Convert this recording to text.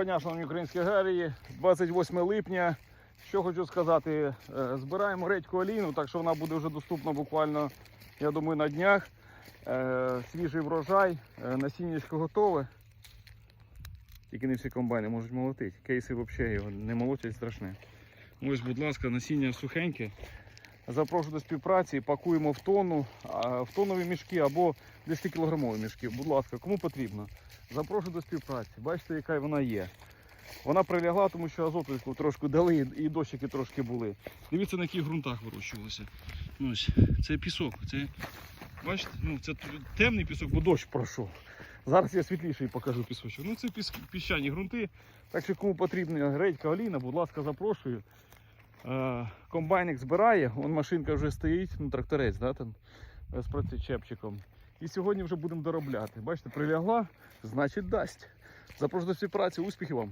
Шановні українські аграрії, 28 липня. Що хочу сказати, е, збираємо редьку олійну, так що вона буде вже доступна буквально, я думаю, на днях. Е, Свіжий врожай, е, насіннячко готове. Тільки не всі комбайни можуть молотити. Кейси взагалі його не молотять страшне. Ось, будь ласка, насіння сухеньке. Запрошую до співпраці, пакуємо в тонну, в тонові мішки або 10-кілограмові мішки. Будь ласка, кому потрібно. Запрошую до співпраці. Бачите, яка вона є. Вона прилягла, тому що азоту трошки дали і- дощики трошки були. Дивіться, на яких ґрунтах вирощувалося. Ну, це пісок. Це, бачите, ну, це темний пісок, бо дощ пройшов. Зараз я світліший покажу пісочок. Ну, це піс- піщані ґрунти. Так що кому потрібна гречка олійна, будь ласка, запрошую. Е, комбайник збирає, вон машинка вже стоїть, ну тракторець, да, там, е, з прицепчиком. І сьогодні вже будемо доробляти. Бачите, прилягла, значить дасть. Запрошую до співпраці, успіхів вам!